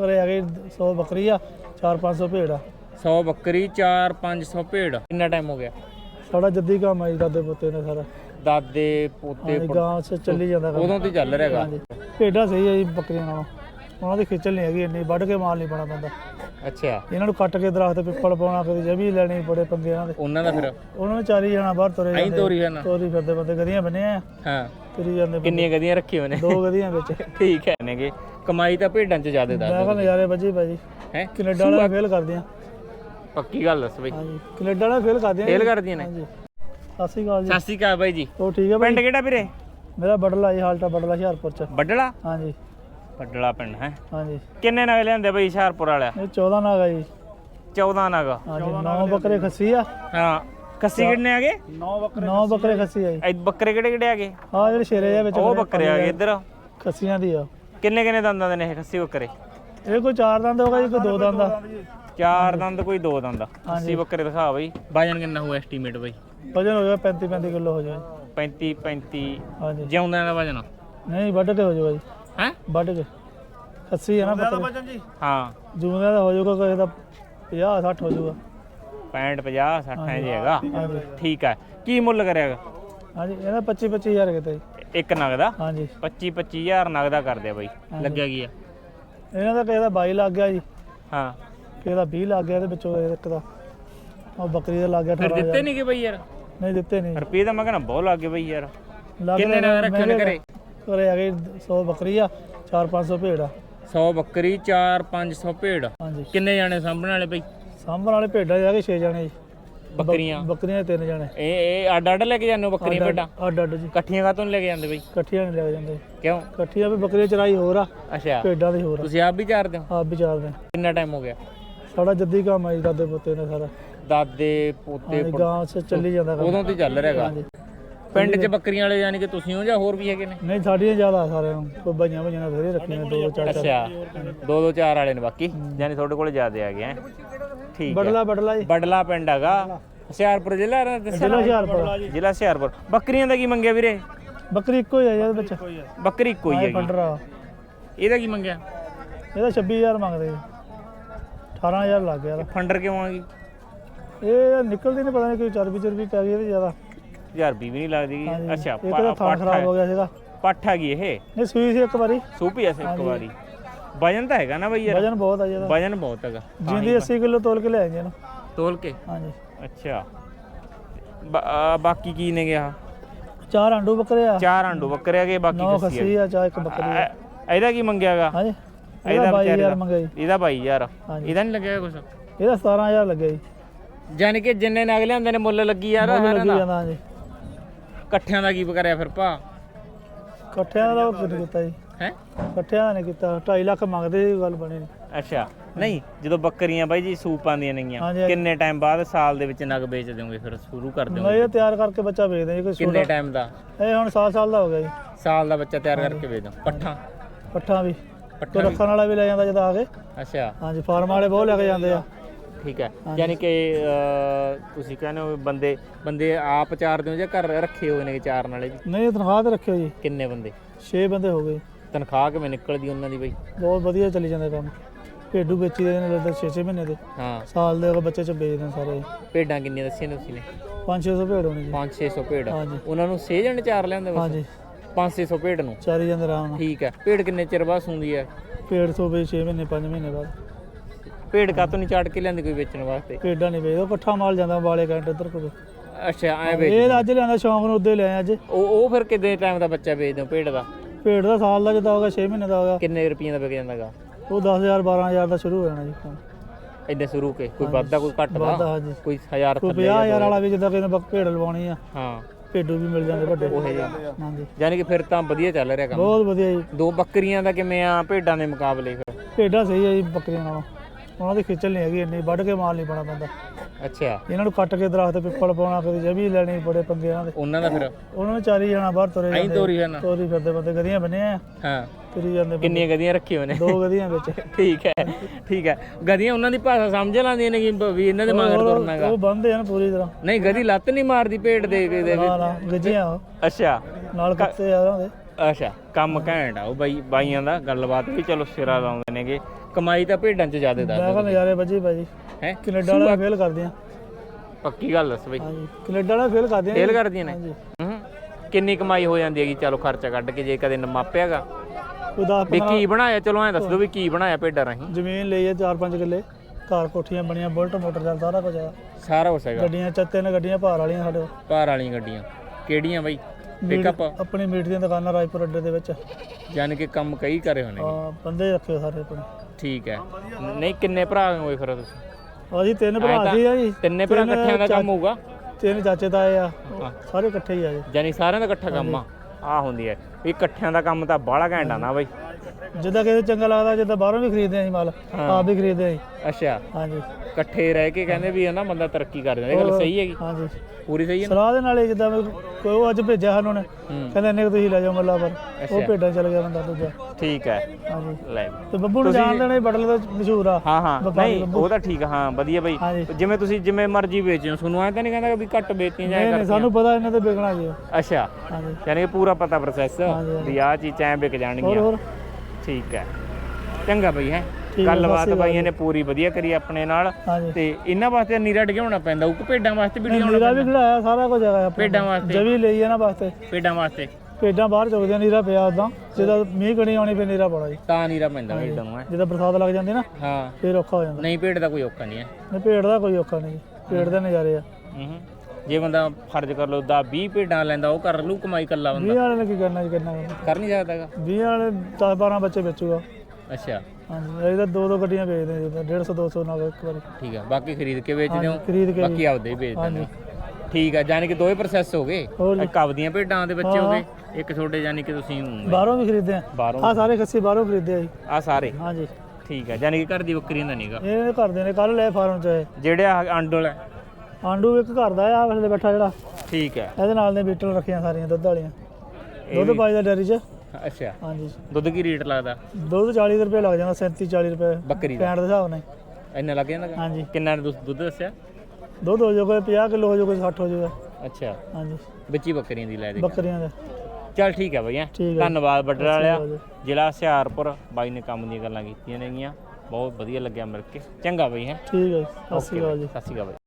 ਘਰੇ ਆ ਗਈ 100 ਬੱਕਰੀ ਆ 4-500 ਭੇਡ ਆ। 100 ਬੱਕਰੀ 4 500 ਭੇਡ। ਕਿੰਨਾ ਟਾਈਮ ਹੋ ਗਿਆ? ਸਾਡਾ ਜੱਦੀ ਕੰਮ ਆ ਜੀ ਦਾਦੇ ਪੋਤੇ ਨੇ ਸਾਰਾ। ਦਾਦੇ ਪੋਤੇ ਗਾਂ ਚ ਚੱਲੀ ਜਾਂਦਾ ਉਦੋਂ ਤੇ ਚੱਲ ਰਿਹਾਗਾ ਭੇਡਾਂ ਸਹੀ ਆ ਜੀ ਬੱਕਰੀਆਂ ਨਾਲੋਂ। ਉਹਨਾਂ ਦੀ ਖੇਚਲ ਨਹੀਂ ਹੈਗੀ ਇੰਨੀ ਵੱਢ ਕੇ ਮਾਲ ਨਹੀਂ ਪਾਉਣਾ ਪੈਂਦਾ। ਅੱਛਾ। ਇਹਨਾਂ ਨੂੰ ਕੱਟ ਕੇ ਦਰਖਤ ਪਿੱਪਲ ਪਾਉਣਾ ਕਦੇ ਜਮੀ ਲੈਣੀ ਬੜੇ ਪੰਗੇ ਇਹਨਾਂ ਦੇ ਉਹਨਾਂ ਦਾ ਫਿਰ? ਉਹਨਾਂ ਨੂੰ ਚਾਰੀ ਜਾਣਾ ਬਾਹਰ ਤੁਰੇ ਐਂ ਤੋਰੀ ਨਾ ਤੋਰੀ ਫਿਰਦੇ ਬੰਦੇ ਗਦੀਆਂ ਬੰਨੇ ਆ। ਹਾਂ। ਤੁਰੀ ਜਾਂਦੇ ਬੰਦੇ। ਕਿੰਨੀਆਂ ਗਦੀਆਂ ਰੱਖੀਆਂ ਨੇ ਦੋ ਗਦੀਆਂ ਵਿੱਚ। ਠੀਕ ਹੈ ਨੇਗੇ। ਕਮਾਈ ਤਾਂ ਭੇਡਾਂ 'ਚ ਜ਼ਿਆਦਾ ਮੈਂ ਦੱਸ ਕਿਹਾ ਨਜ਼ਾਰੇ ਵੱਜੀ ਭਾਜੀ। ਹੈ? ਕੈਨੇਡਾ ਵਾਲਾ ਫੇਲ ਕਰਦੇ ਆ ਪੱਕੀ ਗੱਲ ਦੱਸ ਬਈ। ਹਾਂਜੀ। ਕੈਨੇਡਾ ਵਾਲਾ ਫੇਲ ਕਰਦੇ ਆ ਫੇਲ ਕਰਦੀਆਂ ਨੇ? ਹਾਂਜੀ। ਸਤਿ ਸ਼੍ਰੀ ਅਕਾਲ ਜੀ। ਸਤਿ ਸ਼੍ਰੀ ਅਕਾਲ ਬਾਈ ਜੀ। ਉਹ ਠੀਕ ਹੈ ਭਾਈ ਪਿੰਡ ਕਿਹੜਾ ਵੀਰੇ? ਮੇਰਾ ਬੜਲਾ ਜੀ ਹਾਲਟਾ ਬੜਲਾ ਹੁਸ਼ਿਆਰਪੁਰ ਚ। ਵੱਡਲਾ ਹਾਂਜੀ। ਵੱਡਲਾ ਪਿੰਡ ਹੈ? ਹਾਂਜੀ। ਕਿੰਨੇ ਨਗ ਲਿਆਂਦੇ ਬਈ ਹੁਸ਼ਿਆਰਪੁਰ ਵਾਲਿਆ? ਇਹ 14 ਨਾਗ ਆ ਜੀ। 14 ਨਗ। ਹਾਂਜੀ 9 ਬੱਕਰੇ ਖੱਸੀ ਆ। ਹਾਂ। ਕੱਸੀ ਕਿੰਨੇ ਆ ਗਏ 9 ਬੱਕਰੇ 9 ਬੱਕਰੇ ਖੱਸੀ ਆ ਜੀ। ਇਹ ਬੱਕਰੇ ਕਿਹੜੇ ਕਿਹੜੇ ਆ ਗਏ ਆ ਜਿਹੜੇ ਸ਼ੇਰੇ ਦੇ ਵਿੱਚ ਉਹ ਬੱਕਰੇ ਆ ਗਏ ਇੱਧਰ। ਖੱਸੀਆਂ ਦੀ ਆ। ਕਿੰਨੇ ਕਿੰਨੇ ਦੰਦਾਂ ਦੇ ਨੇ ਇਹ ਖੱਸੀ ਬੱਕਰੇ? ਇਹ ਕੋਈ ਚਾਰ ਦੰਦ ਹੋਗਾ ਜੀ ਕੋਈ ਦੋ ਦੰਦ ਆ। ਚਾਰ ਦੰਦ ਕੋਈ ਦੋ ਦੰਦ ਖੱਸੀ ਬੱਕਰੇ ਦਿਖਾ ਬਈ। ਵਜਨ ਕਿੰਨਾ ਹੋਊ ਐਸਟੀਮੇਟ ਬਈ? ਵਜਨ ਹੋ ਜਾਊਗਾ 35 35 ਕਿਲੋ ਹੋ ਜਾਊਗਾ 35 35 ਹਾਂਜੀ। ਜਿਉਂਦਿਆਂ ਦਾ ਵਜਨ? ਨਹੀਂ ਵੱਢ ਕੇ ਹੋ ਜਾਊਗਾ ਜੀ ਹੈ? ਵੱਢ ਕੇ। ਖੱਸੀ ਹੈ ਨਾ ਬੱਕਰੇ। ਹਾਂ। ਜੂਨੇ ਦਾ ਹੋ ਜਾਊਗਾ ਕਿਸੇ ਦਾ 50 60 ਹੋ ਜਾਊਗਾ। 65 50 60 ਇੰਜ ਹੈਗਾ। ਠੀਕ ਹੈ ਕੀ ਮੁੱਲ ਕਰਿਆਗਾ ਹਾਂਜੀ ਇਹਦਾ 25 25000 ਕਿਤੇ ਜੀ ਇੱਕ ਨਗ ਦਾ? ਹਾਂਜੀ। 25 25000 ਨਗ ਦਾ ਕਰਦੇ ਬਈ। ਲੱਗਿਆ ਕੀ ਆ? ਇਹਨਾਂ ਦਾ ਕਿਸੇ ਦਾ 22 ਲੱਗ ਗਿਆ ਜੀ। ਹਾਂ। ਕਿਸੇ ਦਾ 20 ਲੱਗ ਗਿਆ ਇਹਦੇ ਵਿੱਚੋਂ ਇੱਕ ਦਾ। ਉਹ ਬੱਕਰੀ ਦਾ ਲੱਗ ਗਿਆ ਫਿਰ 18000 ਦਿੱਤੇ ਨਹੀਂ ਕਿ ਬਈ ਯਾਰ? ਨਹੀਂ ਦਿੱਤੇ ਨਹੀਂ। ਰੁਪਏ ਤਾਂ ਮੈਂ ਕਹਿੰਦਾ ਬਹੁਤ ਲੱਗ ਗਏ ਬਈ ਯਾਰ। ਕਿੰਨੇ ਨਗ ਰੱਖੇ ਨੇ ਘਰੇ? ਘਰੇ? ਆ ਗਈ 100 ਬੱਕਰੀ ਆ 4-500 ਭੇਡ ਆ। 100 ਬੱਕਰੀ 4 500 ਭੇਡ। ਕਿੰਨੇ ਜਾਣੇ ਸਾਂਭਣ ਵਾਲੇ ਬਈ? ਸਾਂਭਣ ਵਾਲੇ ਭੇਡਾਂ ਜਾ ਕੇ 6 ਜਣੇ ਜੀ। ਬੱਕਰੀਆਂ? ਬੱਕਰੀਆਂ ਤਿੰਨ ਜਣੇ। ਇਹ ਇਹ ਅੱਡ ਅੱਡ ਲੈ ਕੇ ਜਾਂਦੇ ਹੋ ਬੱਕਰੀਆਂ ਭੇਡਾਂ? ਅੱਡ ਅੱਡ ਜੀ। ਇਕੱਠੀਆਂ ਕਾਹਤੋਂ ਨੀ ਲੈ ਕੇ ਜਾਂਦੇ ਬਈ? ਇਕੱਠੀਆਂ ਨਹੀਂ ਲੈ ਜਾਂਦੇ। ਕਿਉਂ? ਇਕੱਠੀਆਂ ਵੀ ਬੱਕਰੀਆਂ ਚਰਾਈ ਹੋਰ ਆ ਅੱਛਾ। ਭੇਡਾਂ ਦੀ ਹੋਰ ਆ। ਤੁਸੀਂ ਆਪ ਵੀ ਚਾਰਦੇ ਹੋ? ਆਪ ਵਿਚਾਰਦੇ ਆ। ਕਿੰਨਾ ਟਾਈਮ ਹੋ ਗਿਆ? ਸਾਡਾ ਜੱਦੀ ਕੰਮ ਆ ਜੀ ਦਾਦੇ ਪੋਤੇ ਨੇ ਸਾਰਾ। ਦਾਦੇ ਪੋਤੇ ਗਾਂ ਚ ਚੱਲੀ ਜਾਂਦਾ ਉਦੋਂ ਤੇ ਚੱਲ ਰਿਹਾਗਾ ਪਿੰਡ 'ਚ ਬੱਕਰੀਆਂ ਵਾਲੇ ਯਾਨੀ ਕਿ ਤੁਸੀਂ ਹੋ ਜਾਂ ਹੋਰ ਵੀ ਹੈਗੇ ਨੇ? ਨਹੀਂ ਸਾਡੀਆਂ ਜ਼ਿਆਦਾ ਸਾਰਿਆਂ ਨੂੰ। ਕੋਈ ਬਾਈਆਂ ਬਾਈਆਂ ਨੇ ਫੇਰੇ ਰੱਖੀਆਂ ਦੋ ਚਾਰ ਚਾਰ ਅੱਛਾ ਦੋ ਦੋ ਚਾਰ ਵਾਲੇ ਨੇ ਬਾਕੀ ਯਾਨੀ ਤੁਹਾਡੇ ਕੋਲ ਜ਼ਿਆਦੇ ਆ। ਗਏ ਹੈ ਠੀਕ ਹੈ। ਬੜਲਾ ਬੜਲਾ ਜੀ। ਬੜਲਾ ਪਿੰਡ ਹੈਗਾ। ਹੁਸ਼ਿਆਰਪੁਰ ਜ਼ਿਲ੍ਹਾ ਹੈ ਦੱਸਿਆ ਜ਼ਿਲ੍ਹਾ ਹੁਸ਼ਿਆਰਪੁਰ। ਜ਼ਿਲ੍ਹਾ ਹੁਸ਼ਿਆਰਪੁਰ। ਬੱਕਰੀਆਂ ਦਾ ਕੀ ਮੰਗਿਆ ਵੀਰੇ? ਬੱਕਰੀ ਇੱਕੋ ਹੀ ਆ ਇਹਦੇ ਵਿੱਚ। ਬੱਕਰੀ ਇੱਕੋ ਹੀ ਆਹ ਹੈਗੀ। ਪੰਡਰਾ ਇਹਦਾ ਕੀ ਮੰਗਿਆ? ਇਹਦਾ 26000 ਮੰਗਦੇ ਜੀ 18000 ਲੱਗ ਗਿਆ ਇਹਦਾ। ਫੰਡਰ ਕਿਉਂ ਆ ਗਈ ਇਹ ਨਿਕਲਦੀ ਨਹੀਂ ਪਤਾ ਨਹੀਂ ਕੋਈ ਚਰਬੀ ਚਰਬੀ ਪੈ ਗਈ ਇਹਦੇ ਜ਼ਿਆਦਾ। ਯਾਰ ਵੀ ਨਹੀਂ ਲੱਗਦੀ। ਹਾਂਜੀ। ਅੱਛਾ ਇੱਕ ਤਾਂ ਥਾਂ ਖਰਾਬ ਹੋ। ਗਿਆ ਸੀਗਾ। ਪੱਠ ਹੈਗੀ ਇਹ? ਨਹੀਂ ਸੂਈ ਸੀ ਇੱਕ ਵਾਰੀ। ਸੂਪੀ ਐ ਇੱਕ ਵਾਰੀ। ਵਜਨ ਤਾਂ ਹੈਗਾ ਨਾ ਬਈ ਯਾਰ? ਵਜਨ ਬਹੁਤ ਆ ਜੀ ਇਹਦਾ। ਵਜਨ ਬਹੁਤ ਹੈਗਾ। ਜਿੰਦੀ 80 ਕਿਲੋ ਤੋਲ ਕੇ ਲੈ ਆਏ ਇਹਨੂੰ। ਤੋਲ ਕੇ? ਹਾਂਜੀ। ਅੱਛਾ। ਬਾ- ਆ, ਬਾਕੀ ਕੀ ਨੇ ਗਿਆ ਚਾਰ ਆਂਡੂ ਬੱਕਰੇ ਆ। ਚਾਰ ਆਂਡੂ ਬੱਕਰੇ ਹੈਗੇ ਬਾਕੀ ਨੌ ਖੱਸੀ ਖੱਸੀ ਆ ਚਾਹ ਇੱਕ ਬੱਕਰੀ ਆ। ਆ ਇਹਦਾ ਕੀ ਮੰਗਿਆਗਾ ਹਾਂਜੀ। ਇਹਦਾ ਇਹਦਾ ਵਿਚਾਰੇ 22000 ਦਾ। ਮੰਗਿਆ ਜੀ। ਇਹਦਾ ਬਾਈ ਯਾਰ ਹਾਂਜੀ। ਇਹਦਾ ਨਹੀਂ ਲੱਗਿਆ ਕੁਛ? ਇਹਦਾ 17000 ਲੱਗਿਆ ਜੀ। ਯਾਨੀ ਕਿ ਜਿੰਨੇ ਨਗ ਲਿਆਂਦੇ ਨੇ ਮੁੱਲ ਲੱਗੀ ਯਾਰ ਮੁੱਲ ਲੱਗੀ ਜਾਂਦਾ ਹਾਂਜੀ। ਇਕੱਠਿਆਂ ਦਾ ਕੀ ਕਰਿਆ ਫਿਰ ਭਾ? ਇਕੱਠਿਆਂ ਦਾ ਕਿੰਨੇ ਕੀਤਾ ਜੀ। ਹੈ? ਇਕੱਠਿਆਂ ਦਾ ਨਹੀਂ ਕੀਤਾ 2.5 ਲੱਖ ਮੰਗਦੇ ਸੀ ਗੱਲ ਬਣੀ ਨਹੀਂ। ਅੱਛਾ। ਨਹੀਂ ਜਦੋਂ ਬੱਕਰੀਆਂ ਬਾਈ ਜੀ ਸੂਪ ਆਉਂਦੀਆਂ ਨੇਗੀਆਂ ਹਾਂਜੀ। ਕਿੰਨੇ ਟਾਈਮ ਬਾਅਦ ਸਾਲ ਦੇ ਵਿੱਚ ਨਗ ਵੇਚ ਦਿਓਗੇ ਫਿਰ ਸ਼ੁਰੂ ਕਰ ਦਿਓਗੇ? ਨਹੀਂ ਇਹ ਤਿਆਰ ਕਰਕੇ ਬੱਚਾ ਵੇਚਦੇ ਜੀ ਕੋਈ ਕਿੰਨੇ ਟਾਈਮ ਦਾ? ਇਹ ਹੁਣ 7 ਸਾਲ ਦਾ ਹੋ ਗਿਆ ਜੀ। ਸਾਲ ਦਾ ਬੱਚਾ ਤਿਆਰ ਕਰਕੇ ਵੇਚ ਦਿਓ। ਪੱਠਾ? ਪੱਠਾ ਵੀ। ਪੱਠਾ ਕੋਈ ਰੱਖਣ ਵਾਲਾ ਵੀ ਲੈ ਜਾਂਦਾ ਜਦੋਂ ਆ ਕੇ। ਅੱਛਾ। ਹਾਂਜੀ ਫਾਰਮ ਵਾਲੇ ਬਹੁਤ ਲੈ ਕੇ ਜਾਂਦੇ ਆ। ਠੀਕ ਹੈ। ਯਾਨੀ ਕਿ ਅਹ, ਤੁਸੀਂ ਕਹਿੰਦੇ ਹੋ ਵੀ ਬੰਦੇ ਬੰਦੇ ਆਪ ਚਾਰਦੇ ਹੋ ਜਾਂ ਘਰ ਰੱਖੇ ਹੋਏ ਨੇ ਚਾਰਨ ਵਾਲੇ ਵੀ ਨਹੀਂ ਤਨਖਾਹ ਤੇ ਰੱਖਿਓ ਜੀ। ਕਿੰਨੇ ਬੰਦੇ? 6 ਬੰਦੇ ਹੋ ਗਏ। ਤਨਖਾਹ ਕਿਵੇਂ ਨਿਕਲਦੀ ਉਹਨਾਂ ਦੀ ਬਈ? ਬਹੁਤ ਵਧੀਆ ਚੱਲੀ ਜਾਂਦਾ ਕੰਮ। ਭੇਡੂ ਵੇਚੀ ਦੇ ਨੇ ਲੱਗਦਾ 6-6 ਮਹੀਨੇ ਦੇ। ਹਾਂ। ਸਾਲ ਦੇ ਉਹ ਬੱਚੇ ਚ ਵੇਚਦੇ ਨੇ ਸਾਰੇ। ਭੇਡਾਂ ਕਿੰਨੀਆਂ ਦੱਸੀਆਂ ਨੇ ਤੁਸੀਂ ਨੇ? 5-600 ਭੇਡ ਹੋਣੀ ਜੀ। 5-600 ਭੇਡ। ਹਾਂਜੀ। ਉਹਨਾਂ ਨੂੰ ਸੇ ਜਣ ਚਾਰ ਲਿਆਂਦੇ ਬਸ? ਹਾਂਜੀ। 5-600 ਭੇਡ ਨੂੰ? ਚਾਰੀ ਜਾਂਦੇ ਆਰਾਮ ਨਾਲ। ਠੀਕ ਹੈ। ਭੇਡ ਕਿੰਨੇ ਚਿਰ ਬਾਅਦ ਸੂੰਦੀ ਹੈ? ਭੇਡ ਤੋਂ ਵੀ 6 ਮਹੀਨੇ 5 ਮਹੀਨੇ ਬਾਅਦ। ਭੇਡ ਕਾਤੋਂ ਨਹੀਂ ਚਾੜ ਕੇ ਲਿਆਂਦੀ ਕੋਈ ਵੇਚਣ ਵਾਸਤੇ? ਭੇਡਾਂ ਨਹੀਂ ਵੇਚਦਾ ਇਕੱਠਾ ਮਾਲ ਜਾਂਦਾ ਵਾਲੇ ਘੰਟ ਇੱਧਰ ਕੋਲ। ਅੱਛਾ ਐ ਵੇਚ ਇਹ ਅੱਜ ਲਿਆਂਦਾ ਸ਼ੌਂਕ ਨੂੰ ਉੱਦੇ ਲਿਆ ਅੱਜ। ਉਹ ਉਹ ਫਿਰ ਕਿੰਨੇ ਟਾਈਮ ਦਾ ਬੱਚਾ ਵੇਚਦੇ ਹੋ ਭੇਡ ਦਾ? ਭੇਡ ਦਾ ਸਾਲ ਦਾ ਜਿੱਦਾਂ ਹੋਗਾ 6 ਮਹੀਨੇ ਦਾ ਹੋਗਾ ਕਿੰਨੇ ਰੁਪਈਆਂ ਦਾ ਵਿਕ ਜਾਂਦਾਗਾ? ਉਹ 10000 12000 ਦਾ ਸ਼ੁਰੂ ਹੋ ਜਾਣਾ ਜੀ। ਕੰਮ। ਇੰਨੇ ਸ਼ੁਰੂ ਕੇ ਕੋਈ ਵੱਧਦਾ ਕੋਈ ਘੱਟਦਾ? ਵੱਧਦਾ ਹਾਂਜੀ। ਕੋਈ 1000 ਕੋਈ ਥੱਲੇ 50000 ਵਾਲਾ ਵੀ ਜਿੱਦਾਂ ਕਿਸੇ ਨੇ ਭੇਡ ਲਵਾਉਣੀ ਆ। ਹਾਂ। ਭੇਡੂ ਵੀ ਮਿਲ ਜਾਂਦੇ ਵੱਡੇ। ਉਹ ਹੈ ਹਾਂਜੀ। ਯਾਨੀ ਕਿ ਫਿਰ ਤਾਂ ਵਧੀਆ ਚੱਲ ਰਿਹਾ ਕੰਮ। ਬਹੁਤ ਵਧੀਆ ਜੀ। ਦੋ ਬੱਕਰੀਆਂ ਦਾ ਕਿਵੇਂ ਆ ਭੇਡਾਂ ਦੇ ਮੁਕਾਬਲੇ ਫਿਰ? ਭੇਡਾਂ ਸਹੀ ਆ ਜੀ ਬੱਕਰੀਆਂ ਨਾਲੋਂ। ਉਹਨਾਂ ਦੀ ਖੇਚਲ ਨਹੀਂ ਹੈਗੀ ਇੰਨੀ ਵੱਢ ਕੇ ਮਾਲ ਨਹੀਂ ਪਾਉਣਾ ਪੈਂਦਾ ਅੱਛਾ। ਇਹਨਾਂ ਨੂੰ ਕੱਟ ਕੇ ਦਰਖਤ ਪਿੱਪਲ ਪਾਉਣਾ ਕਦੇ ਜਮੀ ਲੈਣੀ ਬੜੇ ਪੰਗੇ ਇਹਨਾਂ ਦੇ। ਉਹਨਾਂ ਦਾ ਫਿਰ? ਉਹਨਾਂ ਨੂੰ ਚਾਰੀ ਜਾਣਾ ਬਾਹਰ ਤੁਰੇ ਐਂ ਤੋਰੀ ਨਾ ਤੋਰੀ ਫਿਰਦੇ ਬੰਦੇ ਗਦੀਆਂ ਬੰਨੇ ਆ। ਹਾਂ। ਤੁਰੀ ਜਾਂਦੇ। ਕਿੰਨੀਆਂ ਗਦੀਆਂ ਰੱਖੀਆਂ ਨੇ ਦੋ ਗਦੀਆਂ ਵਿੱਚ। ਠੀਕ ਹੈ ਠੀਕ ਹੈ। ਗਦੀਆਂ ਉਹਨਾਂ ਦੀ ਭਾਸ਼ਾ ਸਮਝ ਲਾਂਦੀਆਂ ਨੇ ਕਿ ਵੀ ਇਹਨਾਂ ਦੇ ਮਗਰ ਤੁਰਨਾ ਹੈਗਾ। ਉਹ ਬੰਦੇ ਹਨ ਪੂਰੀ ਤਰ੍ਹਾਂ। ਨਹੀਂ ਗਦੀ ਲੱਤ ਨਹੀਂ ਮਾਰਦੀ ਪੇਟ ਦੇ ਦੇ ਨਾਲ ਆ ਗੱਜੀਆਂ ਉਹ, ਅੱਛਾ। ਨਾਲ ਕੁੱਤੇ ਆ ਉਹਨਾਂ ਦੇ। ਅੱਛਾ ਕੰਮ ਘੈਂਟ ਆ ਉਹ ਬਾਈ ਬਾਈਆਂ ਦਾ ਗੱਲਬਾਤ ਵੀ ਚਲੋ ਸਿਰਾ ਲਾਉਂਦੇ ਨੇਗੇ। ਕਮਾਈ ਤਾਂ ਭੇਡਾਂ 'ਚ ਜ਼ਿਆਦਾ ਮੈਂ ਦੱਸ ਨਜ਼ਾਰੇ ਵੱਜੀ ਭਾਜੀ ਹੈ? ਕੈਨੇਡਾ ਵਾਲਾ ਫੇਲ ਕਰਦੇ ਆ ਪੱਕੀ ਗੱਲ ਦੱਸ ਬਈ। ਹਾਂਜੀ ਕੈਨੇਡਾ ਵਾਲਾ ਫੇਲ ਕਰਦੇ ਆ ਫੇਲ ਕਰਦੀਆਂ ਨੇ? ਹਾਂਜੀ। ਹੂੰ। ਕਿੰਨੀ ਕਮਾਈ ਹੋ ਜਾਂਦੀ ਹੈਗੀ? ਚਲੋ ਖਰਚਾ ਕੱਢ ਕੇ ਜੇ ਕਦੇ ਨ ਮਾਪਿਆਗਾ ਕੋਈ 10 ਵੀ ਕੀ ਬਣਾਇਆ? ਚਲੋ ਐਂ ਦੱਸ ਦਿਓ ਵੀ ਕੀ ਬਣਾਇਆ ਭੇਡਾਂ ਰਾਹੀਂ? ਜ਼ਮੀਨ ਲਈ ਹੈ 4-5 ਕਿੱਲੇ। ਘਰ ਕੋਠੀਆਂ ਬਣੀਆਂ ਬੁਲਟ ਮੋਟਰ ਚੱਲ ਸਾਰਾ ਕੁਝ ਆ ਸਾਰਾ ਕੁਛ ਹੈਗਾ। ਗੱਡੀਆਂ ਚ ਤਿੰਨ ਗੱਡੀਆਂ ਭਾਰ ਵਾਲੀਆਂ ਸਾਡੇ ਕੋਲ। ਭਾਰ ਵਾਲੀਆਂ ਗੱਡੀਆਂ। ਕਿਹੜੀਆਂ ਬਈ? ਪਿਕਅਪ ਆਪਣੀ ਮੀਟ ਦੀਆਂ ਦੁਕਾਨਾਂ ਰਾਜਪੁਰ ਅੱਡੇ ਦੇ ਵਿੱਚ। ਯਾਨੀ ਕਿ ਕੰਮ ਕਈ ਕਰੇ ਹੋਣੇ ਆ ਬੰਦੇ ਰੱਖੇ ਸਾਰੇ ਆਪਣੇ। ਠੀਕ ਹੈ। ਨਹੀਂ ਕਿੰਨੇ ਭਰਾ ਹੋਏ ਫਿਰ ਤੁਸੀਂ? ਅਸੀਂ ਤਿੰਨ ਭਰਾ ਤਾਂ ਸੀ ਆ ਜੀ। ਤਿੰਨੇ ਭਰਾ ਇਕੱਠਿਆਂ ਦਾ ਕੰਮ ਹੋਊਗਾ? ਤਿੰਨ ਚਾਚੇ ਤਾਏ ਆ। ਉਹ ਹਾਂ। ਸਾਰੇ ਇਕੱਠੇ ਹੀ ਆ ਜੀ। ਯਾਨੀ ਸਾਰਿਆਂ ਦਾ ਇਕੱਠਾ ਕੰਮ ਆ? ਆ ਹੁੰਦੀ ਹੈ। ਵੀ ਇਕੱਠਿਆਂ ਦਾ ਕੰਮ ਤਾਂ ਬਾਹਲਾ ਘੈਂਟਾ ਨਾ ਬਈ। ਜਿੱਦਾਂ ਕਿਸੇ ਚੰਗਾ ਲੱਗਦਾ ਜਿੱਦਾਂ ਬਾਹਰੋਂ ਵੀ ਖਰੀਦਦੇ ਆ ਮਾਲ ਆਪ ਵੀ ਖਰੀਦਦੇ ਆ। ਅੱਛਾ। ਹਾਂਜੀ। ਇਕੱਠੇ ਰਹਿ ਕੇ ਕਹਿੰਦੇ ਵੀ ਹੈ ਨਾ ਬੰਦਾ ਤਰੱਕੀ ਕਰ ਜਾਂਦਾ ਇਹ ਗੱਲ ਸਹੀ ਹੈਗੀ। ਹਾਂਜੀ। ਪੂਰੀ ਸਹੀ ਹੈ ਨਾ? ਸਲਾਹ ਦੇ ਨਾਲ ਹੀ ਜਿੱਦਾਂ ਵੀ ਕੋਈ ਉਹ ਅੱਜ ਭੇਜਿਆ ਸਾਨੂੰ ਨੇ ਕਹਿੰਦੇ ਇੰਨੇ ਕੁ ਤੁਸੀਂ ਲੈ ਜਾਓ ਮੱਲਾ ਪਰ। ਉਹ ਭੇਡਾਂ ਚਲ ਗਿਆ ਬੰਦਾ ਦੂਜਾ। ਠੀਕ ਹੈ। ਹਾਂਜੀ। ਲੈ। ਤੇ ਬੱਬੂ ਨੂੰ ਜਾਣਦੇ ਨੇ ਬਟਲ ਦਾ ਮਸ਼ਹੂਰ ਆ। ਹਾਂ ਹਾਂ। ਵਪਾਰੀ ਨਹੀਂ ਉਹ ਤਾਂ ਠੀਕ ਆ ਹਾਂ ਵਧੀਆ ਬਈ। ਹਾਂਜੀ। ਜਿਵੇਂ ਤੁਸੀਂ ਜਿਵੇਂ ਮਰਜ਼ੀ ਵੇਚੋ ਤੁਹਾਨੂੰ ਐ ਤਾਂ ਨਹੀਂ ਕਹਿੰਦਾ ਵੀ ਘੱਟ ਨਹੀਂ ਜਾਇਆ ਨਹੀਂ ਸਾਨੂੰ ਪਤਾ ਇਹਨਾਂ ਤੇ ਵਿਕਣਾ ਜੀ ਅੱਛਾ। ਹਾਂਜੀ। ਯਾਨੀ ਕਿ ਪੂਰਾ ਪਤਾ ਪ੍ਰੋਸੈਸ ਹਾਂਜੀ। ਵੀ ਆਹ ਚੀਜ਼ਾਂ ਐਂ ਵਿਕ ਹੋਰ ਜਾਣਗੀਆਂ ਹੋਰ। ਠੀਕ ਹੈ। ਚੰਗਾ ਬਈ ਹੈ। ਠੀਕ ਹੈ, ਗੱਲਬਾਤ ਸਤਿ ਸ਼੍ਰੀ ਬਾਈਆਂ ਨੇ ਪੂਰੀ ਵਧੀਆ ਕਰੀ ਆਪਣੇ ਨਾਲ ਹਾਂਜੀ। ਤੇ ਇਹਨਾਂ ਵਾਸਤੇ ਨੀਰਾ ਡਿਗਾਉਣਾ ਪੈਂਦਾ। ਉਹ ਭੇਡਾਂ ਵਾਸਤੇ ਵੀ ਨੀਰਾ ਡਿਗਾਉਣਾ ਵੀ ਖੜਾਇਆ ਸਾਰਾ ਕੁਝ ਹੈਗਾ ਆਪਣੇ। ਭੇਡਾਂ ਵਾਸਤੇ। ਜਵੀ ਲਈ ਇਹਨਾਂ ਵਾਸਤੇ। ਭੇਡਾਂ ਵਾਸਤੇ। ਭੇਡਾਂ ਬਾਹਰ ਚੁਗਦੀਆਂ ਨੀਰਾ ਪਿਆ ਉਦਾਂ। ਜਦੋਂ ਮੀਂਹ ਕਣੀ ਆਉਣੀ ਫਿਰ ਨੀਰਾ ਪਾਉਣਾ ਜੀ। ਤਾਂ ਨੀਰਾ ਪੈਂਦਾ ਭੇਡਾਂ ਨੂੰ ਹੈ। ਜਦੋਂ ਬਰਸਾਤ ਲੱਗ ਜਾਂਦੀ ਨਾ ਹਾਂ। ਫਿਰ ਔਖਾ ਹੋ ਜਾਂਦਾ। ਨਹੀਂ ਭੇਡ ਦਾ ਕੋਈ ਔਕਾ ਨਹੀਂ ਹੈ। ਨਹੀਂ ਭੇਡ ਦਾ ਕੋਈ ਔਖਾ ਨਹੀਂ। ਜੀ ਭੇਡ ਦੇ ਨਜ਼ਾਰੇ ਆ। ਹੂੰ। ਜੇ ਬੰਦਾ ਫਰਜ਼ ਕਰ ਲਓ ਦਾ 20 ਭੇਡਾਂ ਲੈਂਦਾ ਉਹ ਕਰ ਲੂ ਕਮਾਈ ਕੱਲਾ ਬੰਦਾ। 20 ਵਾਲੇ ਨੇ ਕੀ ਕਰਨਾ ਜੀ ਕਰਨਾ ਕਰ ਨਹੀਂ ਸਕਦਾਗਾ 20 ਵਾਲੇ 10 12 ਬੱਚੇ ਵੇਚੂਗਾ। ਅੱਛਾ। ਹਾਂਜੀ ਇਹ ਤਾਂ ਦੋ ਦੋ ਗੱਡੀਆਂ ਵੇਚਦੇ ਜੀ 150 200 ਨਾਲ ਇੱਕ ਵਾਰੀ। ਠੀਕ ਆ ਬਾਕੀ ਖਰੀਦ ਕੇ ਵੇਚਦੇ ਹੋ। ਖਰੀਦ ਕੇ ਬਾਕੀ ਆਪਦੇ ਹੀ ਵੇਚਦੇ ਨੇ। ਠੀਕ ਆ ਯਾਨੀ ਕਿ ਦੋਵੇਂ ਪ੍ਰੋਸੈਸ ਹੋ ਗਏ? ਹੋਰ ਜੀ। ਇੱਕ ਆਪਦੀਆਂ ਭੇਡਾਂ ਦੇ ਬੱਚੇ ਹੋ ਗਏ ਇੱਕ ਛੋਟੇ ਯਾਨੀ ਕਿ ਤੁਸੀਂ ਬਾਹਰੋਂ ਵੀ ਖਰੀਦਦੇ ਆ। ਬਾਹਰੋਂ। ਆ ਸਾਰੇ ਖੱਸੀ ਬਾਹਰੋਂ ਖਰੀਦਦੇ ਆ ਜੀ। ਆ ਸਾਰੇ? ਹਾਂਜੀ। ਠੀਕ ਆ ਯਾਨੀ ਕਿ ਘਰ ਦੀ ਬੱਕਰੀਆਂ ਦਾ ਨਹੀਂਗਾ ਇਹ ਕਰਦੇ ਨੇ ਕੱਲ ਲੈ ਫਾਰਮ ਚ ਇਹ। ਜਿਹੜੇ ਆ ਅੰਡਲ ਹੈ। ਆਂਡੂ ਇੱਕ ਘਰ ਦਾ ਆ ਵੇਲੇ ਬੈਠਾ ਜਿਹੜਾ। ਠੀਕ ਹੈ। ਇਹਦੇ ਨਾਲ ਨੇ ਬੀਟਲ ਰੱਖੀਆਂ ਸਾਰੀਆਂ ਦੁੱਧ ਵਾਲੀਆਂ। ਦੁੱਧ ਪਾਈਦਾ ਡੈਰੀ 'ਚ। ਅੱਛਾ। ਹਾਂਜੀ। ਦੁੱਧ ਕੀ ਰੇਟ ਲੱਗਦਾ? ਦੁੱਧ 40 ਰੁਪਏ ਲੱਗ ਜਾਂਦਾ 37 40 ਰੁਪਏ। ਬੱਕਰੀ ਦਾ? ਪੈਂਟ ਦੇ ਹਿਸਾਬ ਨਾਲ। ਇੰਨਾ ਲੱਗ ਜਾਂਦਾ? ਹਾਂਜੀ। ਕਿੰਨਾ ਨੇ ਦੁੱਧ ਦੱਸਿਆ? ਦੁੱਧ ਹੋ ਜਾਊਗਾ 50 ਕਿਲੋ ਹੋ ਜਾਊਗਾ 60 ਹੋ ਜਾਊਗਾ। ਅੱਛਾ। ਹਾਂਜੀ। ਵਿੱਚ ਬੱਕਰੀਆਂ ਦੀ ਲੈ ਦੇ। ਬੱਕਰੀਆਂ ਦੇ। ਚੱਲ ਠੀਕ ਹੈ ਹੈ। ਧੰਨਵਾਦ ਬੱਡਰ ਵਾਲਿਆ। ਜ਼ਿਲ੍ਹਾ ਹੁਸ਼ਿਆਰਪੁਰ। ਬਾਈ ਨੇ ਕੰਮ ਦੀਆਂ ਗੱਲਾਂ ਕੀਤੀਆਂ ਨੇਗੀਆਂ। ਬਹੁਤ ਵਧੀਆ ਲੱਗਿਆ ਮਿਲ ਕੇ। ਚੰਗਾ ਬਈ ਹੈ ਠੀਕ ਹੈ। ਸਤਿ ਸ਼੍ਰੀ ਅਕਾਲ ਜੀ। ਸਤਿ ਸ਼੍ਰੀ ਅਕਾਲ